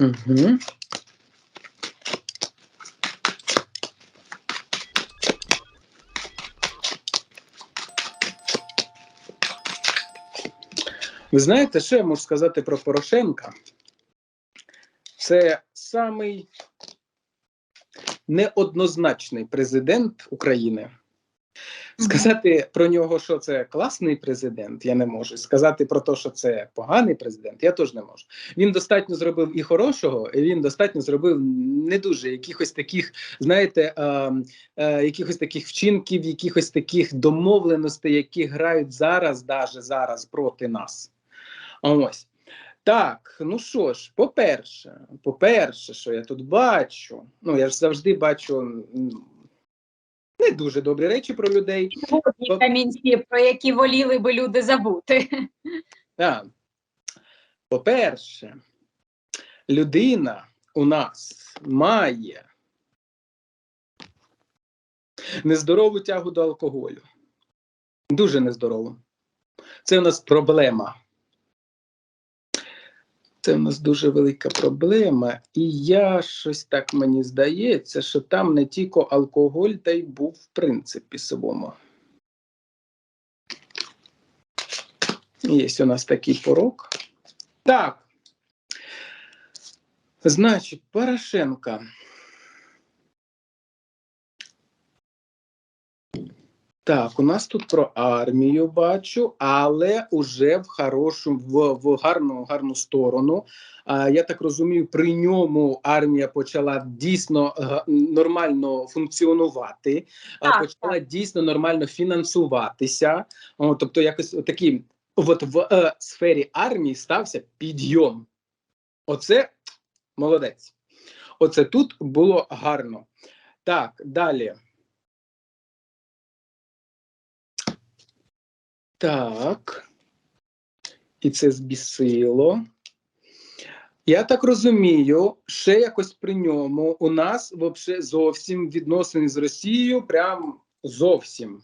Угу. Ви знаєте, що я можу сказати про Порошенка? Це самий неоднозначний президент України. Сказати про нього, що це класний президент, я не можу. Сказати про те, що це поганий президент, я теж не можу. Він достатньо зробив і хорошого, і він достатньо зробив не дуже якихось таких, знаєте, е, е, якихось таких вчинків, якихось таких домовленостей, які грають зараз, даже зараз проти нас. Ось. Так, ну що ж, по-перше, по-перше, що я тут бачу, ну я ж завжди бачу не дуже добрі речі про людей. Камінці, про які воліли би люди забути. А, по-перше, людина у нас має нездорову тягу до алкоголю. Дуже нездорову. Це у нас проблема. Це в нас дуже велика проблема, і я щось так мені здається, що там не тільки алкоголь, та й був в принципі своєму. Є у нас такий порок. Так. Значить, Порошенка. Так, у нас тут про армію бачу, але уже в хорошу, в, в гарну гарну сторону. А, я так розумію, при ньому армія почала дійсно е, нормально функціонувати, а, Так, почала дійсно нормально фінансуватися. О, тобто, якось такі от в е, сфері армії стався підйом. Оце молодець. Оце тут було гарно. Так, далі. Так. І це збісило. Я так розумію, ще якось при ньому у нас вообще зовсім відносини з Росією, прям зовсім.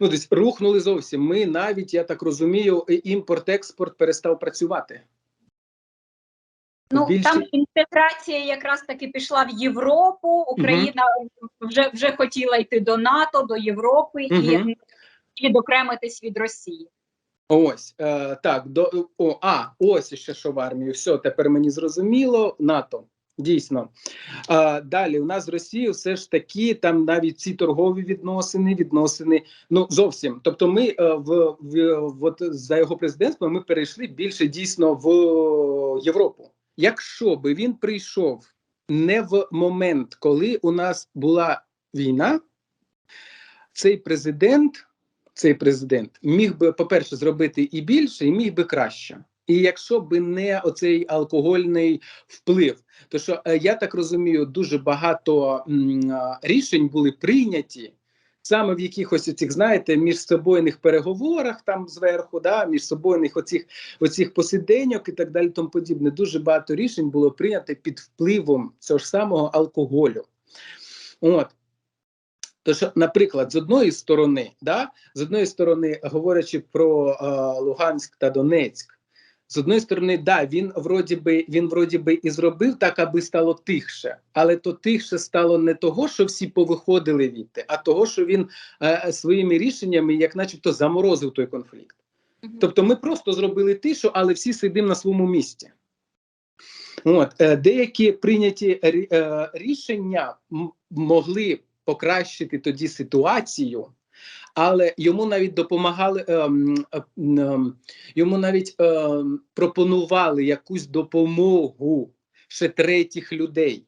Ну, десь рухнули зовсім. Ми навіть, я так розумію, імпорт-експорт перестав працювати. Ну Більше- там інтеграція якраз таки пішла в Європу. Україна вже вже хотіла йти до НАТО, до Європи Мгм. і відокремитись від Росії. Ось е, так, до о, а ось ще що в армії. Все, тепер мені зрозуміло. НАТО дійсно. А, далі у нас з Росією все ж таки там навіть ці торгові відносини, відносини. Ну зовсім. Тобто, ми е, в, в от за його президентством ми перейшли більше дійсно в Європу. Якщо би він прийшов не в момент, коли у нас була війна, цей президент цей президент міг би, по-перше, зробити і більше, і міг би краще. І якщо б не оцей алкогольний вплив, то що е, я так розумію, дуже багато рішень були прийняті саме в якихось оцих, знаєте, міжсобойних переговорах там зверху, да, міжсобойних оцих, оцих посиденьок і так далі. Тому подібне. Дуже багато рішень було прийнято під впливом цього ж самого алкоголю. От. То що, наприклад, з одної сторони, да, з одної сторони, говорячи про е, Луганськ та Донецьк, з одної сторони, да, він вроді би він вроді би і зробив так, аби стало тихше, але то тихше стало не того, що всі повиходили від, а того, що він е, своїми рішеннями, як начебто, заморозив той конфлікт. Тобто, ми просто зробили тишу, але всі сидимо на своєму місці. От е, деякі прийняті е, рішення могли покращити тоді ситуацію, але йому навіть допомагали ем, е, ем, йому навіть ем, пропонували якусь допомогу ще третіх людей.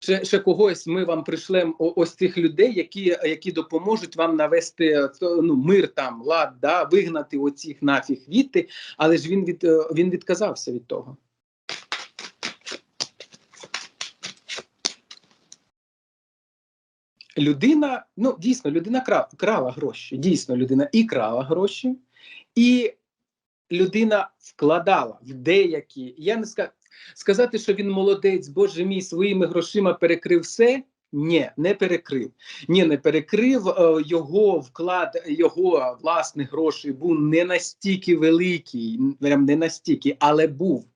Ще, ще когось ми вам пришлемо о- ось цих людей, які, які допоможуть вам навести е, ну, мир там, лад, да, вигнати оцих нафіг відти, але ж він від е, він відказався від того. Людина, ну дійсно, людина крала, гроші. Дійсно, людина і крала гроші, і людина вкладала в деякі. Я не ска... сказати, що він молодець, боже мій, своїми грошима перекрив все. Ні, не перекрив. Ні, не перекрив. Е, Його вклад, його власних грошей був не настільки великий, прям не настільки, але був.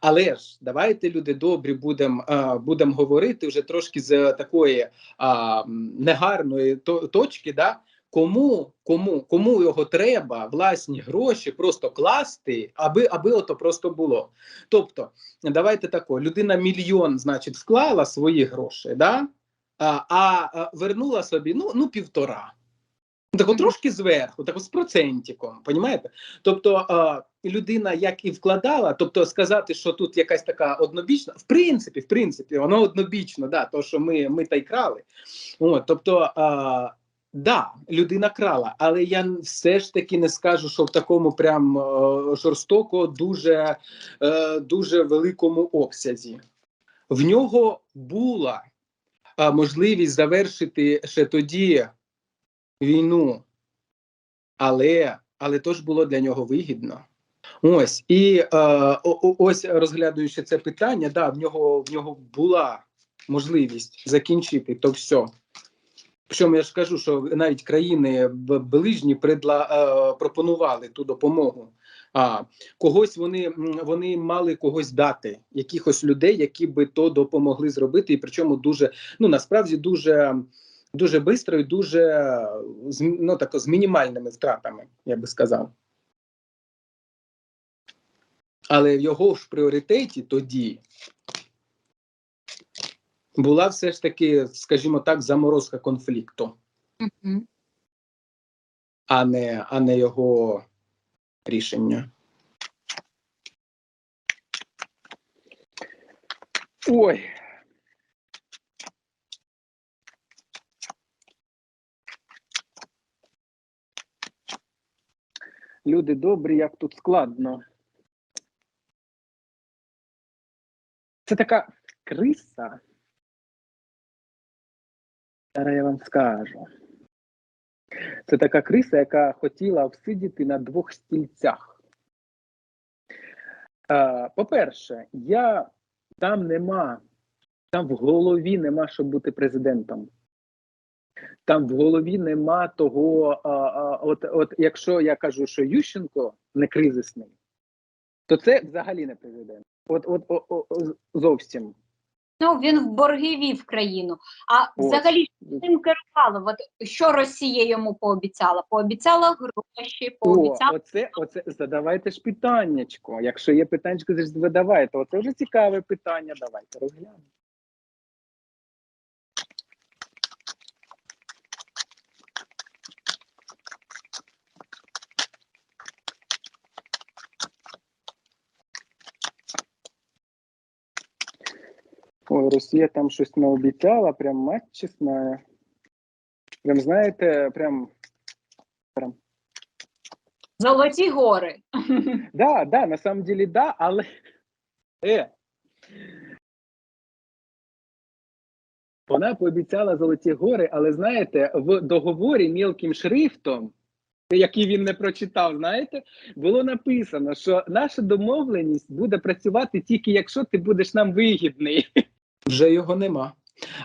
Але ж давайте, люди добрі, будемо будем говорити вже трошки з такої а, негарної точки, да? Кому, кому, кому його треба власні гроші просто класти, аби аби ото просто було. Тобто, давайте тако, людина мільйон, значить, вклала свої гроші, да? а, а вернула собі ну, ну півтора. Так от трошки зверху, так от з процентиком, понімаєте? Тобто а, людина як і вкладала, тобто сказати, що тут якась така однобічна, в принципі, в принципі, воно однобічно, да, то що ми, ми та й крали. От, тобто, а, да, людина крала, але я все ж таки не скажу, що в такому прям е, жорстоко, дуже, е, дуже великому обсязі. В нього була а, можливість завершити ще тоді війну, але, але то ж було для нього вигідно. Ось і е, о- ось розглядаючи це питання, да, в нього в нього була можливість закінчити то все. Причому я ж кажу, що навіть країни ближні предла, е, пропонували ту допомогу. А когось вони, вони мали когось дати, якихось людей, які би то допомогли зробити, і причому дуже ну насправді дуже дуже швидко і дуже ну, тако, з мінімальними втратами, я би сказав. Але в його ж пріоритеті тоді була все ж таки, скажімо так, заморозка конфлікту, Мгм. а не, а не його рішення. Ой. Люди добрі, як тут складно. Це така криса. Зараз я вам скажу. Це така криса, яка хотіла всидіти на двох стільцях. Е, по-перше, я там нема, там в голові нема, щоб бути президентом. Там в голові нема того, а, а, от, от якщо я кажу, що Ющенко не кризисний, то це взагалі не президент. От, от о, о, о, зовсім. Ну, він в борги вів країну. А Ось. взагалі цим керувало? От що Росія йому пообіцяла? Пообіцяла гроші, О, оце, оце задавайте ж питаннячко. Якщо є питаннячко, то задавайте. Оце вже цікаве питання. Давайте розглянемо. Ой, Росія там щось не обіцяла, прям мать чесна. Прям знаєте, прям золоті гори. Да, да, на самом деле да, але. Е. Вона пообіцяла золоті гори, але знаєте, в договорі мілким шрифтом, який він не прочитав, знаєте, було написано, що наша домовленість буде працювати тільки якщо ти будеш нам вигідний. Вже його нема.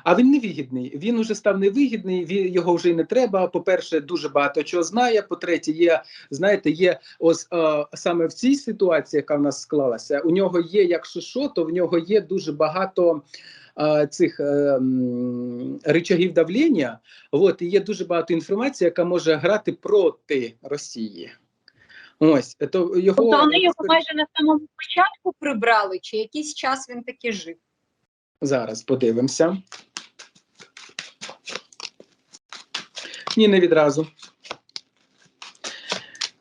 А він невигідний. Він уже став невигідний. Його вже й не треба. По-перше, дуже багато чого знає. По-третє, є знаєте, є ось е, саме в цій ситуації, яка в нас склалася. У нього є, якщо що, то в нього є дуже багато. е, Цих е, м, рычагів давлення, от і є дуже багато інформації, яка може грати проти Росії. Ось то його Тобто вони його майже на самому початку прибрали, чи якийсь час він таки жив? Зараз подивимося. Ні, не відразу.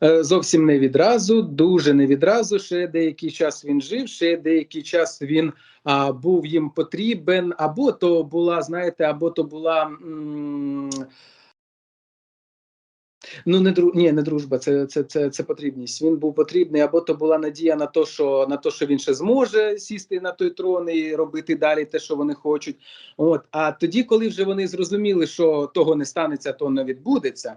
Е, Зовсім не відразу, дуже не відразу. Ще деякий час він жив, ще деякий час він а, був їм потрібен, або то була, знаєте, або то була. М- Ну, не дру... Ні, не дружба, це, це, це, це потрібність. Він був потрібний, або то була надія на те, що на те, що він ще зможе сісти на той трон і робити далі те, що вони хочуть. От а тоді, коли вже вони зрозуміли, що того не станеться, то не відбудеться,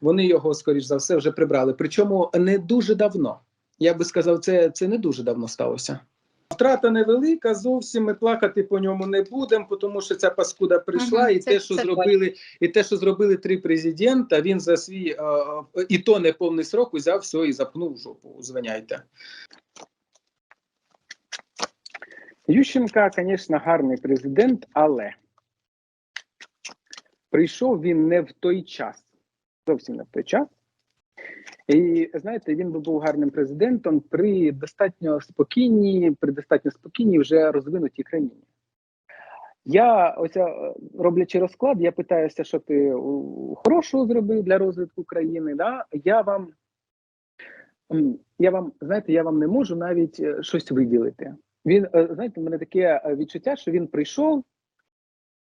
вони його, скоріш за все, вже прибрали. Причому не дуже давно. Я би сказав, це, це не дуже давно сталося. Втрата невелика, зовсім ми плакати по ньому не будемо, тому що ця паскуда прийшла, Мгм, і це- те, що це зробили, і те, що зробили три президента, він за свій е, і то не повний срок узяв все і запнув жопу. Звиняйте. Ющенка, звісно, гарний президент, але прийшов він не в той час. Зовсім не в той час. І знаєте, він би був гарним президентом при достатньо спокійній, при достатньо спокійній вже розвинутій країні. Я оця е, роблячи розклад, я питаюся, що ти хорошого зробив для розвитку країни. Да? Я вам я вам, знаєте, я вам не можу навіть е, щось виділити. Він, е, знаєте, в мене таке відчуття, що він прийшов,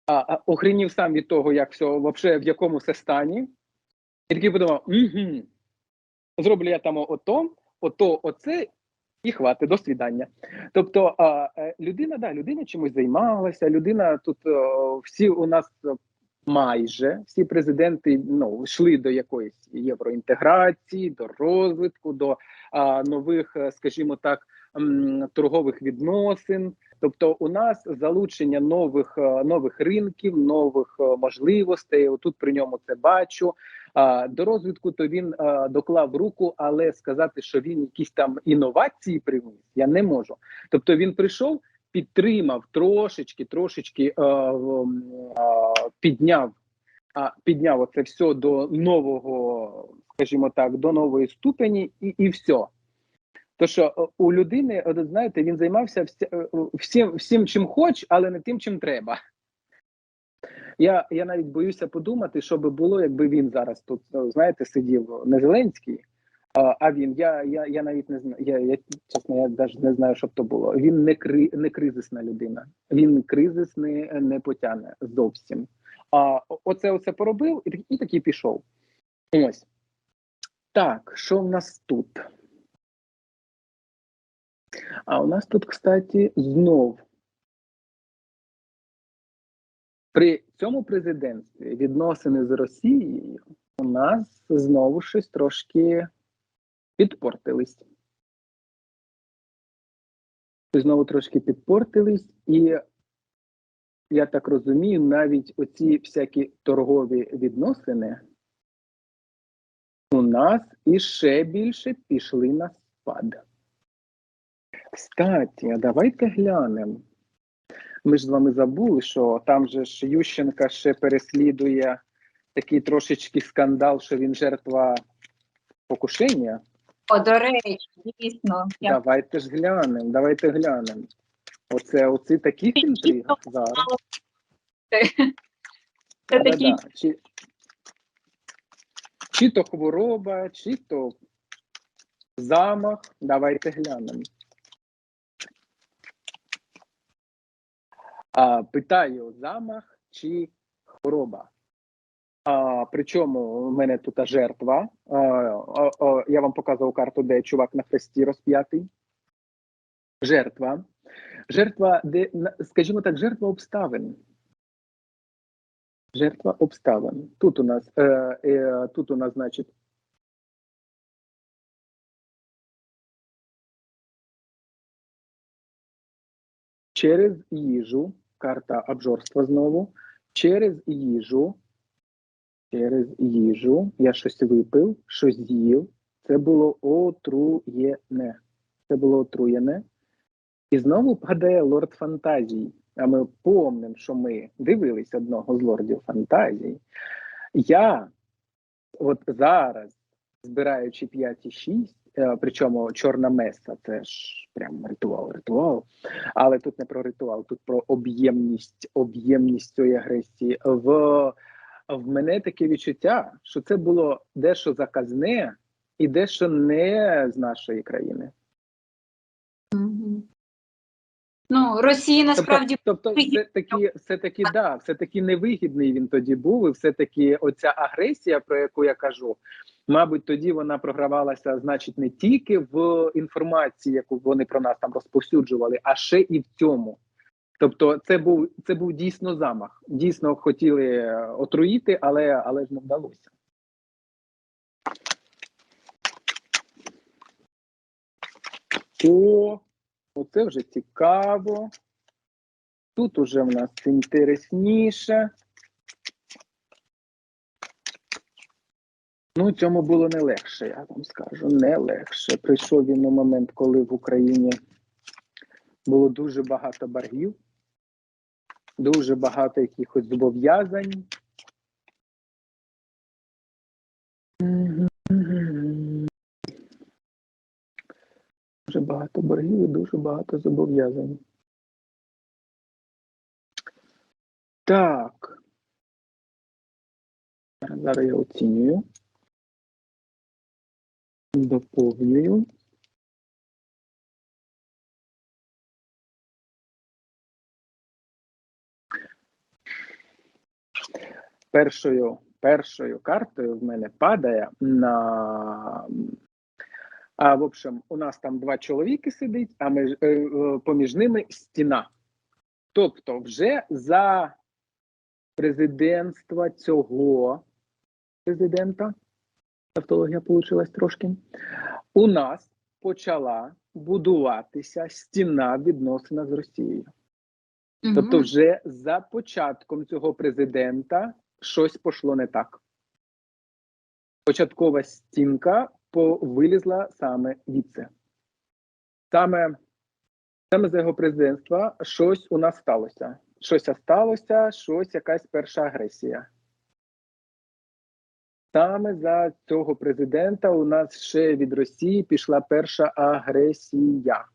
а охренів сам від того, як все вообще в якому все стані, і такий подумав: угу, зроблю я там ото, ото, оце, і хватить, до свідання. Тобто, е, людина, да, людина чимось займалася, людина тут о, всі у нас е, майже всі президенти ну, йшли до якоїсь євроінтеграції, до розвитку, до нових, е, скажімо так, торгових відносин. Тобто, у нас залучення нових е, нових ринків, нових е, можливостей. Отут при ньому це бачу. До розвитку то він доклав руку, але сказати, що він якісь там інновації привніс, я не можу. Тобто він прийшов, підтримав трошечки, трошечки підняв, а, підняв оце все до нового, скажімо так, до нової ступені, і, і все. То що е, у людини, знаєте, він займався е, всім, всім, чим хоч, але не тим, чим треба. Я, я навіть боюся подумати, що би було, якби він зараз тут, ну, знаєте, сидів не Зеленський, а він. Я, я, я навіть не знаю. Я, я чесно, я навіть не знаю, що б то було. Він не кри, не кризисна людина. Він кризис не, не потягне зовсім. А оце оце поробив і, і такий пішов. Ось. Так, що в нас тут? А у нас тут, кстати, знов при цьому президентстві відносини з Росією у нас знову щось трошки підпортились. Знову трошки підпортились, і я так розумію, навіть оці всякі торгові відносини у нас іще більше пішли на спад. Кстати, а давайте глянемо. Ми ж з вами забули, що там же ж Ющенка ще переслідує такий трошечки скандал, що він жертва покушення. О, до речі, дійсно. Я Давайте ж глянемо, давайте глянемо. Оце оці таких інтриг зараз. Це Да-да. Чи, чи то хвороба, чи то замах. Давайте глянемо. А, питаю, замах чи хвороба? А, причому у мене тут жертва. А, а, а, я вам показував карту, де чувак на хресті розп'ятий. Жертва. Жертва, де, скажімо так, жертва обставин. Жертва обставин. Тут у нас, е, е, тут у нас, значить, через їжу, карта обжорства знову, через їжу, через їжу, я щось випив, щось з'їв, це було отруєне. Це було отруєне. І знову падає лорд фантазій. А ми помнимо, що ми дивились одного з лордів фантазій. Я от зараз, збираючи 5 і 6, е, причому чорна меса, це ж прям ритуал, ритуал. Але тут не про ритуал, тут про об'ємність, об'ємність цієї агресії. В, в мене таке відчуття, що це було дещо заказне і дещо не з нашої країни. Ну, Росії насправді тобто, тобто все таки, все таки, да, все таки невигідний він тоді був, і все таки оця агресія, про яку я кажу, мабуть, тоді вона програвалася, значить, не тільки в інформації, яку вони про нас там розповсюджували, а ще і в цьому. Тобто, це був це був дійсно замах. Дійсно хотіли е, отруїти, але, але ж не вдалося. О, оце вже цікаво. Тут уже в нас інтересніше. Ну, цьому було не легше, я вам скажу. Не легше. Прийшов він у момент, коли в Україні було дуже багато боргів, дуже багато якихось зобов'язань. Дуже багато боргів і дуже багато зобов'язань. Так. Зараз я оцінюю. Доповнюю. Першою, першою картою в мене падає на. А, в общем, у нас там два чоловіки сидить, а ми, е, е, поміж ними стіна. Тобто, вже за президентства цього президента, тавтологія вийшла трошки, у нас почала будуватися стіна в відносинах з Росією. Тобто, вже за початком цього президента щось пішло не так. Початкова стінка вилізла саме звідси. Саме, саме за його президентства щось у нас сталося. Щось сталося, щось якась перша агресія. Саме за цього президента у нас ще від Росії пішла перша агресія.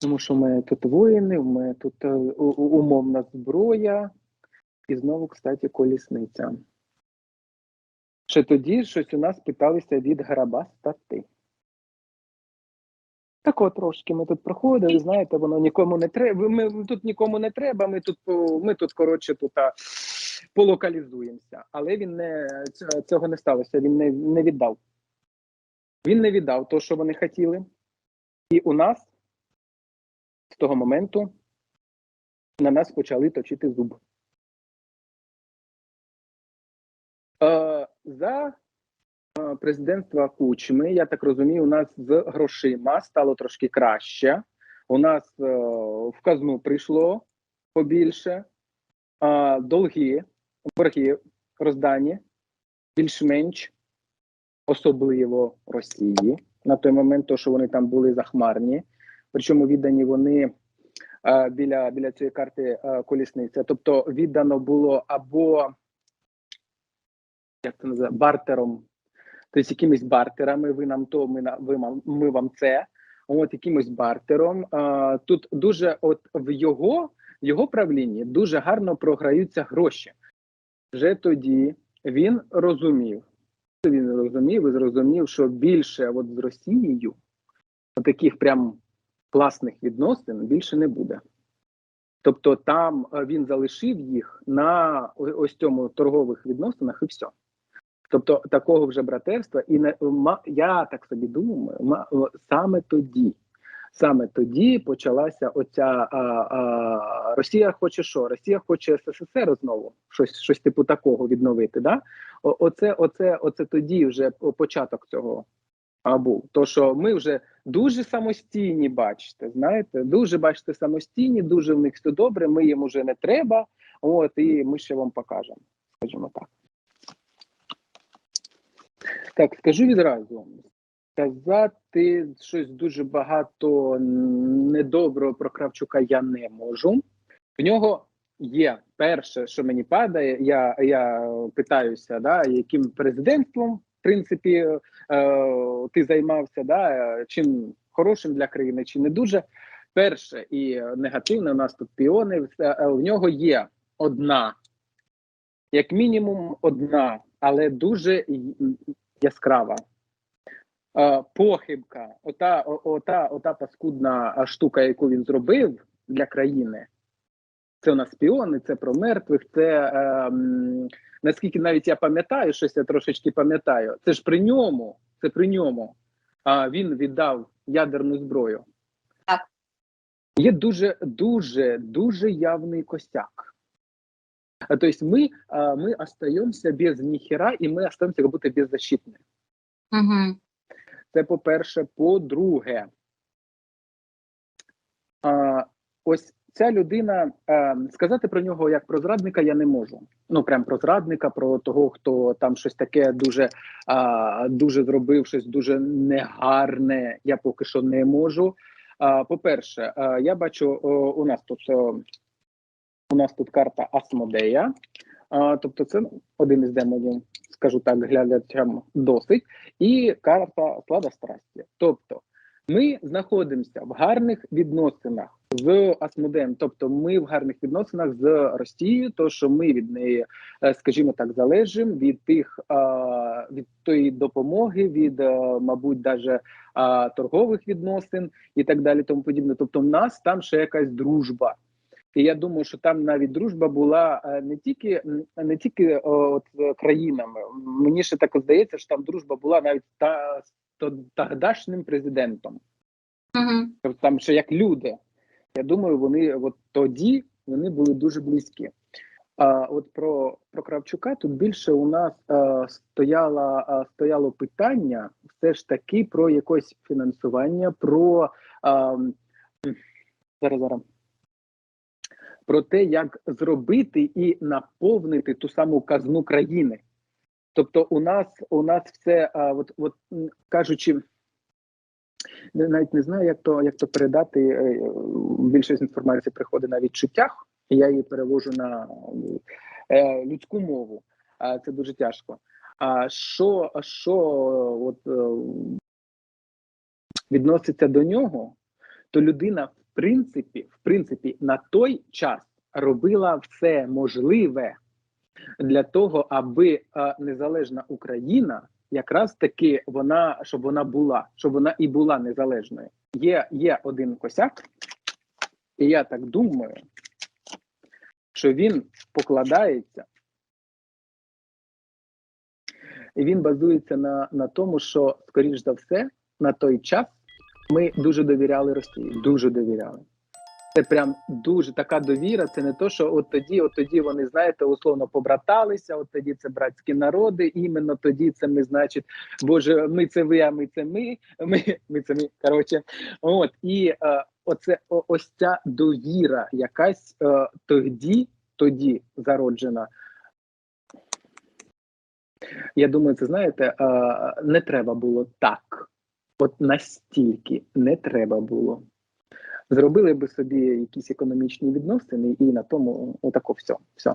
Тому що ми тут воїни, ми тут е, умовна зброя, і знову, кстати, колісниця. Ще тоді щось у нас питалися від граба стати. Так от трошки ми тут проходили, знаєте, воно нікому не треба. Ми тут нікому не треба. Ми тут ми тут коротше тут а, полокалізуємося. Але він не цього не сталося. Він не, не віддав. Він не віддав то, що вони хотіли. І у нас з того моменту на нас почали точити зуб. Е, за президентства Кучми, я так розумію, у нас з грошима стало трошки краще. У нас е, в казну прийшло побільше, долги, борги роздані більш-менш, особливо Росії. На той момент, то, що вони там були захмарні. Причому віддані вони е, біля, біля цієї карти е, колісниця. Тобто віддано було або як це називає, бартером, тобто якимись бартерами, ви нам то, ми, ви, ми вам це. От якимось бартером. А, тут дуже, от в його, його правлінні дуже гарно програються гроші. Вже тоді він розумів, він розумів і зрозумів, що більше от з Росією таких прям класних відносин більше не буде. Тобто там е, він залишив їх на ось цьому торгових відносинах і все. Тобто такого вже братерства, і не я так собі думаю, ма, саме тоді, саме тоді почалася оця а, а, Росія хоче що? Росія хоче СССР знову щось, щось типу такого відновити. Да? О, оце, оце, оце тоді вже початок цього був. То що ми вже дуже самостійні, бачите, знаєте, дуже бачите самостійні, дуже в них все добре. Ми їм уже не треба. От і ми ще вам покажемо, скажімо так. Так, скажу відразу. Сказати щось дуже багато недоброго про Кравчука я не можу. В нього є перше, що мені падає. Я, я питаюся, да, яким президентством, в принципі, е, ти займався, да, чим хорошим для країни, чи не дуже. Перше і негативне у нас тут піони. е, е, В нього є одна, як мінімум, одна, але дуже яскрава. Е, похибка, ота, о- ота, ота паскудна штука, яку він зробив для країни. Це у нас шпіони, це про мертвих. Це е, наскільки навіть я пам'ятаю, щось я трошечки пам'ятаю. Це ж при ньому, це при ньому. А він віддав ядерну зброю. Так. Є дуже, дуже, дуже явний косяк. То есть мы, мы остаемся без ніхера, і ми остаемся как будто беззащитні. Угу. Це по-перше. По-друге, а, ось ця людина сказати про нього як про зрадника я не можу. Ну прям про зрадника, про того, хто там щось таке дуже дуже зробив, щось дуже негарне. Я поки що не можу. По-перше, я бачу у нас тут у нас тут карта Асмодея. Тобто, це один із демонів, скажу так, глядачам досить, і карта слада страсті. Тобто, ми знаходимося в гарних відносинах з Асмодеєм, тобто ми в гарних відносинах з Росією, то що ми від неї, е, скажімо так, залежимо від тих від тої допомоги, від е, мабуть, даже торгових відносин і так далі. Тому подібне. Тобто, в нас там ще якась дружба. І я думаю, що там навіть дружба була е, не тільки не тільки от з країнами. Мені ще так здається, що там дружба була навіть та з тогдашнім президентом. Угу. Там ще як люди. Я думаю, вони от тоді вони були дуже близькі. А от про, про Кравчука тут більше у нас е, стояло, е, стояло питання все ж таки про якесь фінансування, про е, м, зараз зараз. Про те, як зробити і наповнити ту саму казну країни. Тобто, у нас у нас все, а, от, от кажучи, навіть не знаю, як то як то передати. е, Більшість інформації приходить на відчуттях, і я її перевожу на е, людську мову. А це дуже тяжко. А що, що от, е, відноситься до нього, то людина, принципі, в принципі, на той час робила все можливе для того, аби е, незалежна Україна якраз таки вона, щоб вона була, щоб вона і була незалежною. Є, є один косяк, і я так думаю, що він покладається, і він базується на, на тому, що, скоріш за все, на той час ми дуже довіряли Росії, дуже довіряли. Це прям дуже така довіра. Це не то, що от тоді, от тоді вони знаєте, условно побраталися. От тоді це братські народи. Іменно тоді це ми, значить, Боже, ми це ви, а ми це ми. Ми, ми це ми. Коротше, от і е, оце о, ось ця довіра, якась е, тоді, тоді зароджена. Я думаю, це знаєте, е, не треба було так. От настільки не треба було. Зробили би собі якісь економічні відносини, і на тому отако все. все.